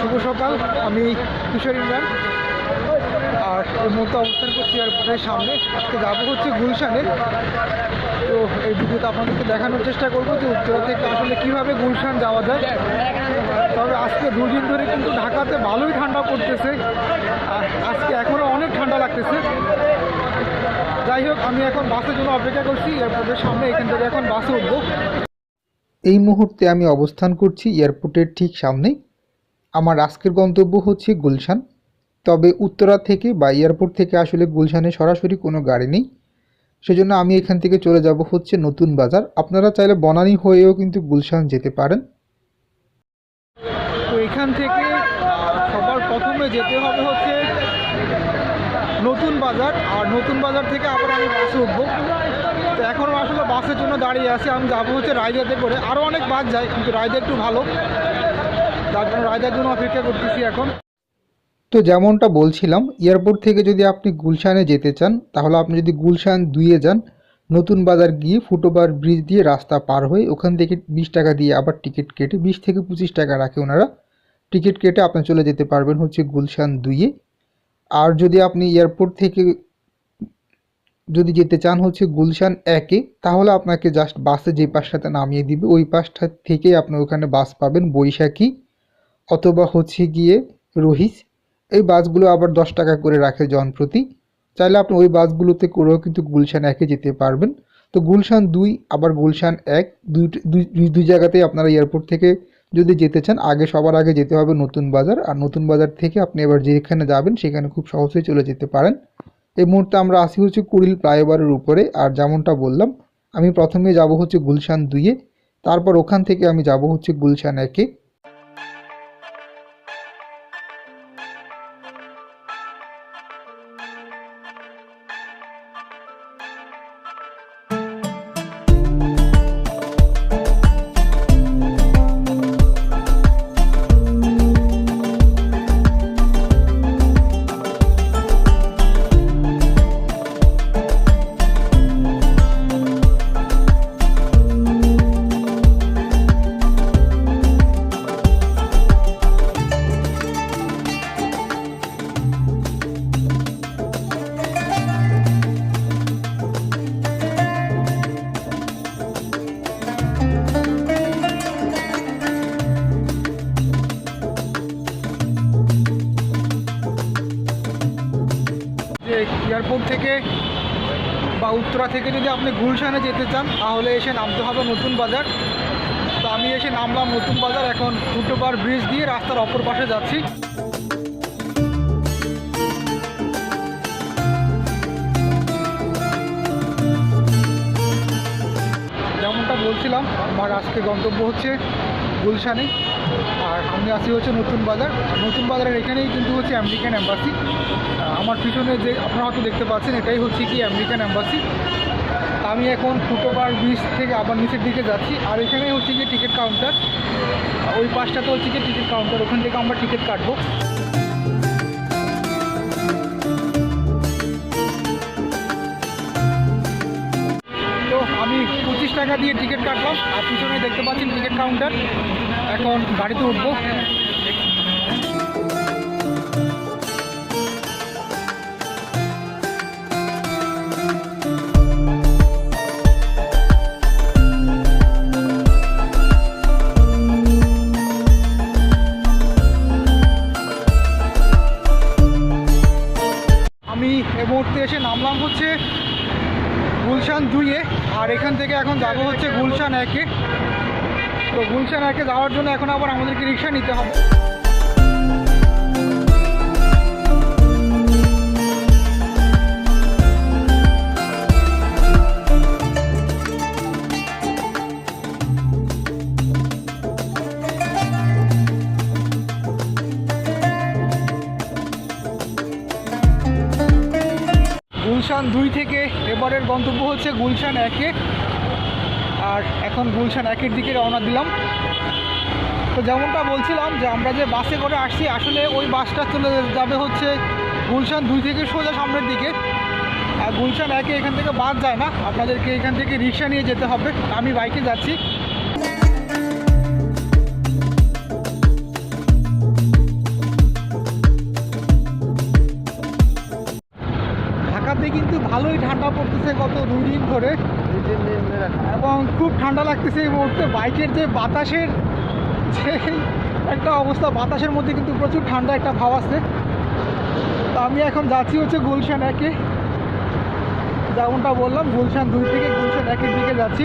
শুভ সকাল। আমি কিশোর ইমরান। আর এই মুহূর্তে অবস্থান করছি এয়ারপোর্টের সামনে। আজকে যাব হচ্ছে গুলশানে। তো এই ভিডিওতে আপনাদেরকে দেখানোর চেষ্টা করব যে উত্তরা থেকে আসলে কীভাবে গুলশান যাওয়া যায়। তবে আজকে দুদিন ধরে কিন্তু ঢাকাতে ভালোই ঠান্ডা পড়তেছে। আর আজকে এখনও অনেক ঠান্ডা লাগতেছে। যাই হোক, আমি এখন বাসের জন্য অপেক্ষা করছি। এয়ারপোর্টের সামনে এখান থেকে এখন বাসে উঠবো। এই মুহূর্তে আমি অবস্থান করছি এয়ারপোর্টের ঠিক সামনেই। আমার আজকের গন্তব্য হচ্ছে গুলশান। তবে উত্তরা থেকে বা এয়ারপোর্ট থেকে আসলে গুলশানে সরাসরি কোনো গাড়ি নেই। সেজন্য আমি এখান থেকে চলে যাব হচ্ছে নতুন বাজার। আপনারা চাইলে বনানী হয়েও কিন্তু গুলশান যেতে পারেন। তো এখান থেকে সবার প্রথমে যেতে হবে হচ্ছে নতুন বাজার। আর নতুন বাজার থেকে আবার আমি বাসে উঠবো। তো এখন আসলে বাসের জন্য দাঁড়িয়ে আছি। আমি যাব হচ্ছে রায়দাতে করে আরও অনেক বাস যায়, কিন্তু রায়দা একটু ভালো। তো যেমনটা বলছিলাম, এয়ারপোর্ট থেকে যদি আপনি গুলশানে যেতে চান, তাহলে আপনি যদি গুলশান দুইয়ে যান, নতুন বাজার গিয়ে ফুটওভার ব্রিজ দিয়ে রাস্তা পার হয়ে ওখান থেকে বিশ টাকা দিয়ে আবার টিকিট কেটে, বিশ থেকে পঁচিশ টাকা রাখে ওনারা, টিকিট কেটে আপনি চলে যেতে পারবেন হচ্ছে গুলশান দুইয়ে। আর যদি আপনি এয়ারপোর্ট থেকে যদি যেতে চান হচ্ছে গুলশান একে, তাহলে আপনাকে জাস্ট বাসে যে পাশটাতে নামিয়ে দিবে, ওই পাশটা থেকেই আপনি ওখানে বাস পাবেন বৈশাখী অথবা হচ্ছে গিয়ে রহিস এই বাসগুলো আবার দশ টাকা করে রাখে জনপ্রতি চাইলে আপনি ওই বাসগুলোতে করেও কিন্তু গুলশান একে যেতে পারবেন। তো গুলশান দুই, আবার গুলশান এক দুই, দুই- দুই জায়গাতেই আপনারা এয়ারপোর্ট থেকে যদি যেতে চান, আগে সবার আগে যেতে হবে নতুন বাজার। আর নতুন বাজার থেকে আপনি এবার যেখানে যাবেন, সেখানে খুব সহজেই চলে যেতে পারেন। এই মুহূর্তে আমরা আসি হচ্ছে কুড়িল ফ্লাইওভারের উপরে। আর যেমনটা বললাম, আমি প্রথমে যাব হচ্ছে গুলশান দুইয়ে, তারপর ওখান থেকে আমি যাব হচ্ছে গুলশান একে। এয়ারপোর্ট থেকে বা উত্তরা থেকে যদি আপনি গুলশানে যেতে চান, তাহলে এসে নামতে হবে নতুন বাজার। তো আমি এসে নামলাম নতুন বাজার, এখন ফুটওভার ব্রিজ দিয়ে রাস্তার অপর পাশে যাচ্ছি। যেমনটা বলছিলাম, আমার আজকে গন্তব্য হচ্ছে গুলশানে। আর আমি আছি হচ্ছে নতুন বাজার। নতুন বাজারের এখানেই কিন্তু হচ্ছে আমেরিকান অ্যাম্বাসি আমার পিছনে যে আপনারা হয়তো দেখতে পাচ্ছেন, এটাই হচ্ছে কি আমেরিকান অ্যাম্বাসি আমি এখন ফুটওভার ব্রিজ থেকে আবার নিচের দিকে যাচ্ছি, আর এখানেই হচ্ছে কি টিকিট কাউন্টার। ওই পাশটাতে হচ্ছে কি টিকিট কাউন্টার, ওখান থেকে আমরা টিকিট কাটবো। তো আমি পঁচিশ টাকা দিয়ে টিকিট কাটলাম, আর পিছনে দেখতে পাচ্ছেন টিকিট কাউন্টার। এখন গাড়িতে উঠবো। আমি এ মুহূর্তে এসে নামলাম হচ্ছে গুলশান দুইয়ে আর এখান থেকে এখন যাব হচ্ছে গুলশান একে। তো গুলশান একে যাওয়ার জন্য এখন আবার আমাদেরকে রিক্সা নিতে হবে। গুলশান দুই থেকে এবারের গন্তব্য হচ্ছে গুলশান একে। আর এখন গুলশান একের দিকে রওনা দিলাম। তো যেমনটা বলছিলাম যে আমরা যে বাসে করে আসছি, আসলে ওই বাসটা চলে যাবে হচ্ছে গুলশান দুই থেকে সোজা সামনের দিকে। আর গুলশান একে এখান থেকে বাদ যায় না, আপনাদেরকে এখান থেকে রিক্সা নিয়ে যেতে হবে। আমি বাইকে যাচ্ছি। ঢাকাতে কিন্তু ভালোই ঠান্ডা পড়তেছে গত দুই দিন ধরে। এবং খুব ঠান্ডা লাগতেছে এই মুহূর্তে। বাইকের যে বাতাসের যে একটা অবস্থা, বাতাসের মধ্যে কিন্তু প্রচুর ঠান্ডা একটা ভাব আছে। তো আমি এখন যাচ্ছি হচ্ছে গুলশান একে। যেমনটা বললাম, গুলশান দুই থেকে গুলশান একের দিকে যাচ্ছি।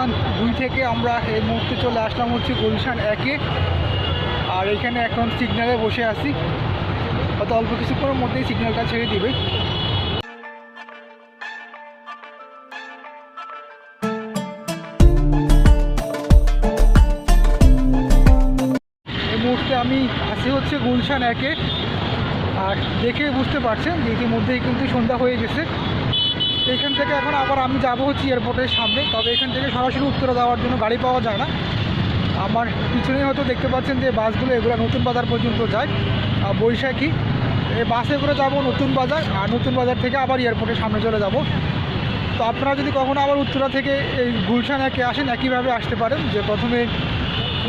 গুলশান দুই থেকে আমরা এই মুহূর্তে চলে আসলাম হচ্ছে গুলশান একে। আর এখানে এখন সিগন্যালে বসে আছি। হয়তো অল্প কিছুক্ষণের মধ্যেই সিগন্যালটা ছেড়ে দিবে। এই মুহূর্তে আমি আছি হচ্ছে গুলশান একে। আর দেখে বুঝতে পারছেন যে ইতিমধ্যেই কিন্তু সন্ধ্যা হয়ে গেছে। এখান থেকে এখন আবার আমি যাব হচ্ছে এয়ারপোর্টের সামনে। তবে এখান থেকে সরাসরি উত্তরে যাওয়ার জন্য গাড়ি পাওয়া যায় না। আমার পিছনে হয়তো দেখতে পাচ্ছেন যে বাসগুলো এগুলো নতুন বাজার পর্যন্ত যায়। আর বৈশাখী এই বাসে করে যাব নতুন বাজার, আর নতুন বাজার থেকে আবার এয়ারপোর্টের সামনে চলে যাব। তো আপনারা যদি কখনো আবার উত্তরা থেকে এই গুলশান একে আসেন, একইভাবে আসতে পারেন, যে প্রথমে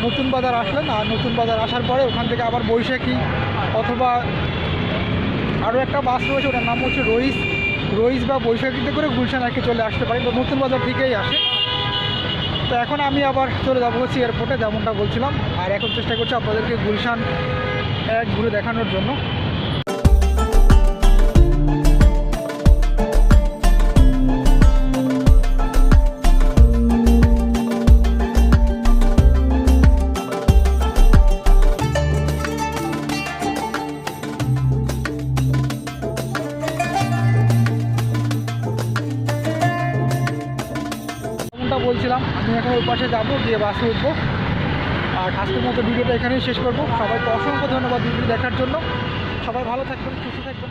নতুন বাজার আসলেন, আর নতুন বাজার আসার পরে ওখান থেকে আবার বৈশাখী অথবা আরও একটা বাস রয়েছে, ওটার নাম হচ্ছে রইস। রইস বা বৈশাখীতে করে গুলশান একে চলে আসতে পারি, তো নতুন বাজার থেকেই আসে। তো এখন আমি আবার চলে যাব হচ্ছে এয়ারপোর্টে যেমনটা বলছিলাম। আর এখন চেষ্টা করছি আপনাদেরকে গুলশান এক ঘুরে দেখানোর জন্য। বলছিলাম, আমি এখন ওই পাশে যাব, গিয়ে বাসে উঠবো। আর আজকের মতো ভিডিওটা এখানেই শেষ করব। সবাইকে অসংখ্য ধন্যবাদ ভিডিও দেখার জন্য। সবাই ভালো থাকবেন, সুস্থ থাকবেন।